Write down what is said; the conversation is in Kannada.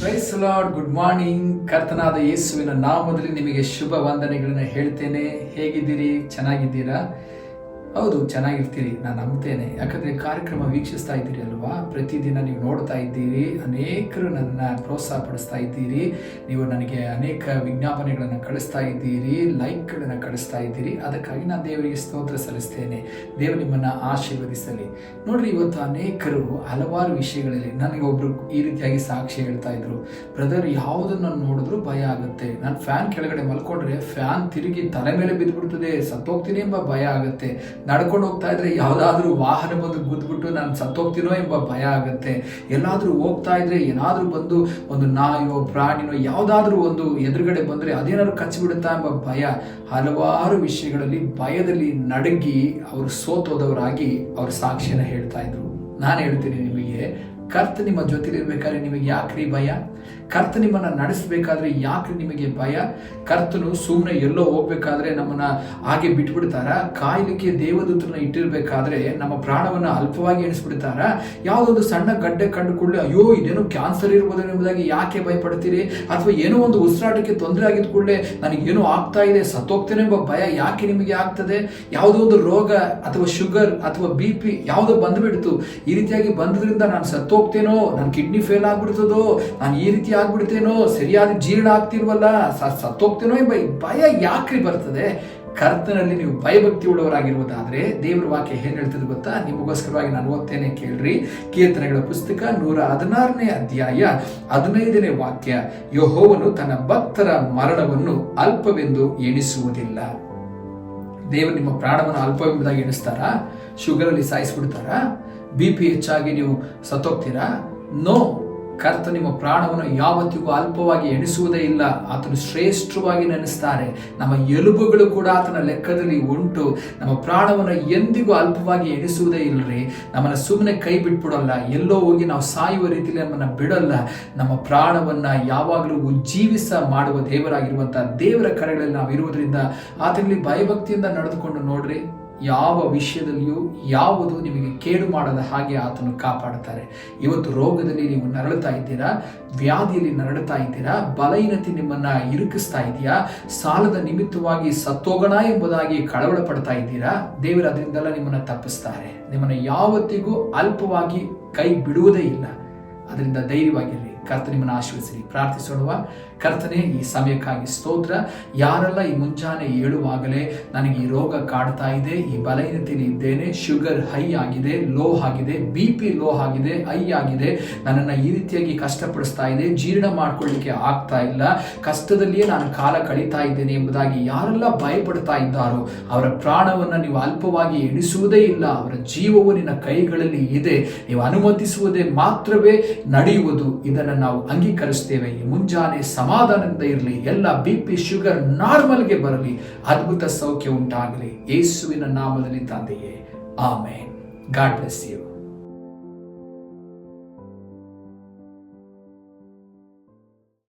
ಪ್ರೈಸ್ ಲಾರ್ಡ್ ಗುಡ್ ಮಾರ್ನಿಂಗ್ ಕರ್ತನಾದ ಯೇಸುವಿನ ನಾಮದಲ್ಲಿ ನಿಮಗೆ ಶುಭ ವಂದನೆಗಳನ್ನು ಹೇಳ್ತೇನೆ. ಹೇಗಿದ್ದೀರಿ? ಚೆನ್ನಾಗಿದ್ದೀರಾ? ಹೌದು, ಚೆನ್ನಾಗಿರ್ತೀರಿ, ನಾನು ನಂಬ್ತೇನೆ. ಯಾಕಂದರೆ ಕಾರ್ಯಕ್ರಮ ವೀಕ್ಷಿಸ್ತಾ ಇದ್ದೀರಿ ಅಲ್ವಾ? ಪ್ರತಿದಿನ ನೀವು ನೋಡ್ತಾ ಇದ್ದೀರಿ, ಅನೇಕರು ನನ್ನ ಪ್ರೋತ್ಸಾಹ ಪಡಿಸ್ತಾ ಇದ್ದೀರಿ. ನೀವು ನನಗೆ ಅನೇಕ ವಿಜ್ಞಾಪನೆಗಳನ್ನು ಕಳಿಸ್ತಾ ಇದ್ದೀರಿ, ಲೈಕ್ಗಳನ್ನು ಕಳಿಸ್ತಾ ಇದ್ದೀರಿ. ಅದಕ್ಕಾಗಿ ನಾನು ದೇವರಿಗೆ ಸ್ತೋತ್ರ ಸಲ್ಲಿಸ್ತೇನೆ. ದೇವರು ನಿಮ್ಮನ್ನು ಆಶೀರ್ವದಿಸಲಿ. ನೋಡ್ರಿ, ಇವತ್ತು ಅನೇಕರು ಹಲವಾರು ವಿಷಯಗಳಲ್ಲಿ ನನಗೆ ಒಬ್ರು ಈ ರೀತಿಯಾಗಿ ಸಾಕ್ಷಿ ಹೇಳ್ತಾ ಇದ್ರು. ಬ್ರದರ್, ಯಾವುದನ್ನು ನೋಡಿದ್ರು ಭಯ ಆಗುತ್ತೆ. ನಾನು ಫ್ಯಾನ್ ಕೆಳಗಡೆ ಮಲ್ಕೊಂಡ್ರೆ ಫ್ಯಾನ್ ತಿರುಗಿ ತಲೆ ಮೇಲೆ ಬಿದ್ದುಬಿಡ್ತದೆ ಸತ್ತೋಗ್ತೀನಿ ಎಂಬ ಭಯ ಆಗುತ್ತೆ. ನಡ್ಕೊಂಡು ಹೋಗ್ತಾ ಇದ್ರೆ ಯಾವುದಾದ್ರೂ ವಾಹನ ಬಂದು ಗುದ್ಬಿಟ್ಟು ನಾನು ಸತ್ತೋಗ್ತೀನೋ ಎಂಬ ಭಯ ಆಗುತ್ತೆ. ಎಲ್ಲಾದ್ರೂ ಹೋಗ್ತಾ ಇದ್ರೆ ಏನಾದ್ರೂ ಬಂದು ಒಂದು ನಾಯೋ, ಪ್ರಾಣಿನೋ ಯಾವುದಾದ್ರೂ ಒಂದು ಎದುರುಗಡೆ ಬಂದ್ರೆ ಅದೇನಾದ್ರು ಕಚ್ಚಿಬಿಡುತ್ತಾ ಎಂಬ ಭಯ. ಹಲವಾರು ವಿಷಯಗಳಲ್ಲಿ ಭಯದಲ್ಲಿ ನಡಗಿ ಅವರು ಸೋತೋದವರಾಗಿ ಅವ್ರ ಸಾಕ್ಷಿಯನ್ನು ಹೇಳ್ತಾ ಇದ್ರು. ನಾನು ಹೇಳ್ತೀನಿ ನಿಮಗೆ ಕರ್ತ ನಿಮ್ಮ ಜೊತೆಲಿರ್ಬೇಕಾದ್ರೆ ನಿಮಗೆ ಯಾಕ್ರಿ ಭಯ? ಕರ್ತ ನಿಮ್ಮನ್ನ ನಡೆಸಬೇಕಾದ್ರೆ ಯಾಕ್ರಿ ನಿಮಗೆ ಭಯ? ಕರ್ತನು ಸುಮ್ಮನೆ ಎಲ್ಲೋ ಹೋಗ್ಬೇಕಾದ್ರೆ ನಮ್ಮನ್ನ ಹಾಗೆ ಬಿಟ್ಬಿಡ್ತಾರ? ಕಾಯ್ಲಿಕ್ಕೆ ದೇವದೂತನ ಇಟ್ಟಿರ್ಬೇಕಾದ್ರೆ ನಮ್ಮ ಪ್ರಾಣವನ್ನ ಅಲ್ಪವಾಗಿ ಎಣಿಸ್ಬಿಡ್ತಾರ? ಯಾವುದೊಂದು ಸಣ್ಣ ಗಡ್ಡೆ ಕಂಡುಕೊಳ್ಳಿ ಅಯ್ಯೋ, ಇದೇನೋ ಕ್ಯಾನ್ಸರ್ ಇರ್ಬೋದು ಎಂಬುದಾಗಿ ಯಾಕೆ ಭಯಪಡ್ತೀರಿ? ಅಥವಾ ಏನೋ ಒಂದು ಉಸಿರಾಟಕ್ಕೆ ತೊಂದರೆ ಆಗಿದ ನನಗೆ ಏನೋ ಆಗ್ತಾ ಇದೆ, ಸತ್ತೋಗ್ತೇನೆ ಎಂಬ ಭಯ ಯಾಕೆ ನಿಮಗೆ ಆಗ್ತದೆ? ಯಾವುದೋ ಒಂದು ರೋಗ ಅಥವಾ ಶುಗರ್ ಅಥವಾ ಬಿ ಪಿ ಯಾವುದೋ ಬಂದ್ಬಿಡ್ತು. ಈ ರೀತಿಯಾಗಿ ಬಂದ್ರಿಂದ ನಾನು ಸತ್ತೋಗ್ತೇನೋ ನನ್ನ ಕಿಡ್ನಿ ಫೇಲ್ ಆಗ್ಬಿಡ್ತದೋ? ನಾನು ಈ ರೀತಿ ಆಗ್ಬಿಡ್ತೇನೋ? ಸರಿಯಾದ ಜೀರ್ಣ ಆಗ್ತಿರ್ವಲ್ಲ ಸತ್ತೋಗ್ತೇನೋ ಎಂಬ ಭಯ ಯಾಕ್ರಿ ಬರ್ತದೆ? ಕರ್ತನಲ್ಲಿ ನೀವು ಭಯಭಕ್ತಿ ಉಳ್ಳವರಾಗಿರುವುದಾದ್ರೆ ದೇವರ ವಾಕ್ಯ ಏನ್ ಹೇಳ್ತದೆ ಗೊತ್ತಾ? ನಿಮಗೋಸ್ಕರವಾಗಿ ನಾನು ಓದ್ತೇನೆ ಕೇಳ್ರಿ. ಕೀರ್ತನೆಗಳ ಪುಸ್ತಕ ನೂರ ಹದಿನಾರನೇ ಅಧ್ಯಾಯ ಹದಿನೈದನೇ ವಾಕ್ಯ. ಯಹೋವನು ತನ್ನ ಭಕ್ತರ ಮರಣವನ್ನು ಅಲ್ಪವೆಂದು ಎಣಿಸುವುದಿಲ್ಲ. ದೇವರು ನಿಮ್ಮ ಪ್ರಾಣವನ್ನು ಅಲ್ಪವೆಂಬುದಾಗಿ ಎಣಿಸ್ತಾರಾ? ಶುಗರಲ್ಲಿ ಸಾಯಿಸ್ಬಿಡ್ತಾರಾ? ಬಿ ಪಿ ಹೆಚ್ಚಾಗಿ ನೀವು ಸತ್ತೋಗ್ತೀರಾ? ನೋ. ಕರ್ತ ನಿಮ್ಮ ಪ್ರಾಣವನ್ನು ಯಾವತ್ತಿಗೂ ಅಲ್ಪವಾಗಿ ಎಣಿಸುವುದೇ ಇಲ್ಲ. ಆತನು ಶ್ರೇಷ್ಠವಾಗಿ ನೆನೆಸ್ತಾರೆ. ನಮ್ಮ ಎಲುಬುಗಳು ಕೂಡ ಆತನ ಲೆಕ್ಕದಲ್ಲಿ ಉಂಟು. ನಮ್ಮ ಪ್ರಾಣವನ್ನು ಎಂದಿಗೂ ಅಲ್ಪವಾಗಿ ಎಣಿಸುವುದೇ ಇಲ್ಲರಿ ನಮ್ಮನ್ನು ಸುಮ್ಮನೆ ಕೈ ಬಿಟ್ಬಿಡೋಲ್ಲ. ಎಲ್ಲೋ ಹೋಗಿ ನಾವು ಸಾಯುವ ರೀತಿಯಲ್ಲಿ ನಮ್ಮನ್ನು ಬಿಡಲ್ಲ. ನಮ್ಮ ಪ್ರಾಣವನ್ನು ಯಾವಾಗಲೂ ಉಜ್ಜೀವಿಸ ಮಾಡುವ ದೇವರಾಗಿರುವಂಥ ದೇವರ ಕರೆಗಳಲ್ಲಿ ನಾವು ಇರುವುದರಿಂದ ಆತನಲ್ಲಿ ಭಯಭಕ್ತಿಯಿಂದ ನಡೆದುಕೊಂಡು ನೋಡ್ರಿ. ಯಾವ ವಿಷಯದಲ್ಲಿಯೂ ಯಾವುದು ನಿಮಗೆ ಕೇಡು ಮಾಡದ ಹಾಗೆ ಆತನು ಕಾಪಾಡುತ್ತಾರೆ. ಇವತ್ತು ರೋಗದಲ್ಲಿ ನೀವು ನರಳುತ್ತಾ ಇದ್ದೀರಾ? ವ್ಯಾಧಿಯಲ್ಲಿ ನರಳುತ್ತಾ ಇದ್ದೀರಾ? ಬಲಹೀನತೆ ನಿಮ್ಮನ್ನ ಇರುಕಿಸ್ತಾ ಇದೆಯಾ? ಸಾಲದ ನಿಮಿತ್ತವಾಗಿ ಸತ್ತೋಗೋಣ ಎಂಬುದಾಗಿ ಕಳವಳ ಪಡ್ತಾ ಇದ್ದೀರಾ? ದೇವರು ಅದರಿಂದಲ್ಲ ನಿಮ್ಮನ್ನ ತಪ್ಪಿಸ್ತಾರೆ. ನಿಮ್ಮನ್ನ ಯಾವತ್ತಿಗೂ ಅಲ್ಪವಾಗಿ ಕೈ ಬಿಡುವುದೇ ಇಲ್ಲ. ಅದರಿಂದ ಧೈರ್ಯವಾಗಿರಲಿ ಕರ್ತ ನಿಮ್ಮನ್ನು ಆಶೀರ್ವಿಸಲಿ ಪ್ರಾರ್ಥಿಸೋಣವ ಕರ್ತನೆ, ಈ ಸಮಯಕ್ಕಾಗಿ ಸ್ತೋತ್ರ. ಯಾರೆಲ್ಲ ಈ ಮುಂಜಾನೆ ಏಳುವಾಗಲೇ ನನಗೆ ಈ ರೋಗ ಕಾಡ್ತಾ ಇದೆ, ಈ ಬಲಹೀನತೆಯಲ್ಲಿ ಇದ್ದೇನೆ, ಶುಗರ್ ಹೈ ಆಗಿದೆ, ಲೋ ಆಗಿದೆ, ಬಿ ಪಿ ಲೋ ಆಗಿದೆ ಹೈ ಆಗಿದೆ, ನನ್ನನ್ನು ಈ ರೀತಿಯಾಗಿ ಕಷ್ಟಪಡಿಸ್ತಾ ಇದೆ, ಜೀರ್ಣ ಮಾಡ್ಕೊಳ್ಳಿಕ್ಕೆ ಆಗ್ತಾ ಇಲ್ಲ, ಕಷ್ಟದಲ್ಲಿಯೇ ನಾನು ಕಾಲ ಕಳೀತಾ ಇದ್ದೇನೆ ಎಂಬುದಾಗಿ ಯಾರೆಲ್ಲ ಭಯಪಡ್ತಾ ಇದ್ದಾರೋ, ಅವರ ಪ್ರಾಣವನ್ನು ನೀವು ಅಲ್ಪವಾಗಿ ಎಣಿಸುವುದೇ ಇಲ್ಲ. ಅವರ ಜೀವವು ನಿನ್ನ ಕೈಗಳಲ್ಲಿ ಇದೆ. ನೀವು ಅನುಮತಿಸುವುದೇ ಮಾತ್ರವೇ ನಡೆಯುವುದು ಇದನ್ನು ನಾವು ಅಂಗೀಕರಿಸ್ತೇವೆ. ಈ ಮುಂಜಾನೆ ಸಮಾಧಾನದಿಂದ ಇರಲಿ, ಎಲ್ಲ ಬಿ ಪಿ ಶುಗರ್ ನಾರ್ಮಲ್ಗೆ ಬರಲಿ, ಅದ್ಭುತ ಸೌಖ್ಯ ಉಂಟಾಗಲಿ. ಯೇಸುವಿನ ನಾಮದಲ್ಲಿ ತಂದೆಯೇ, ಆಮೇನ್. God bless you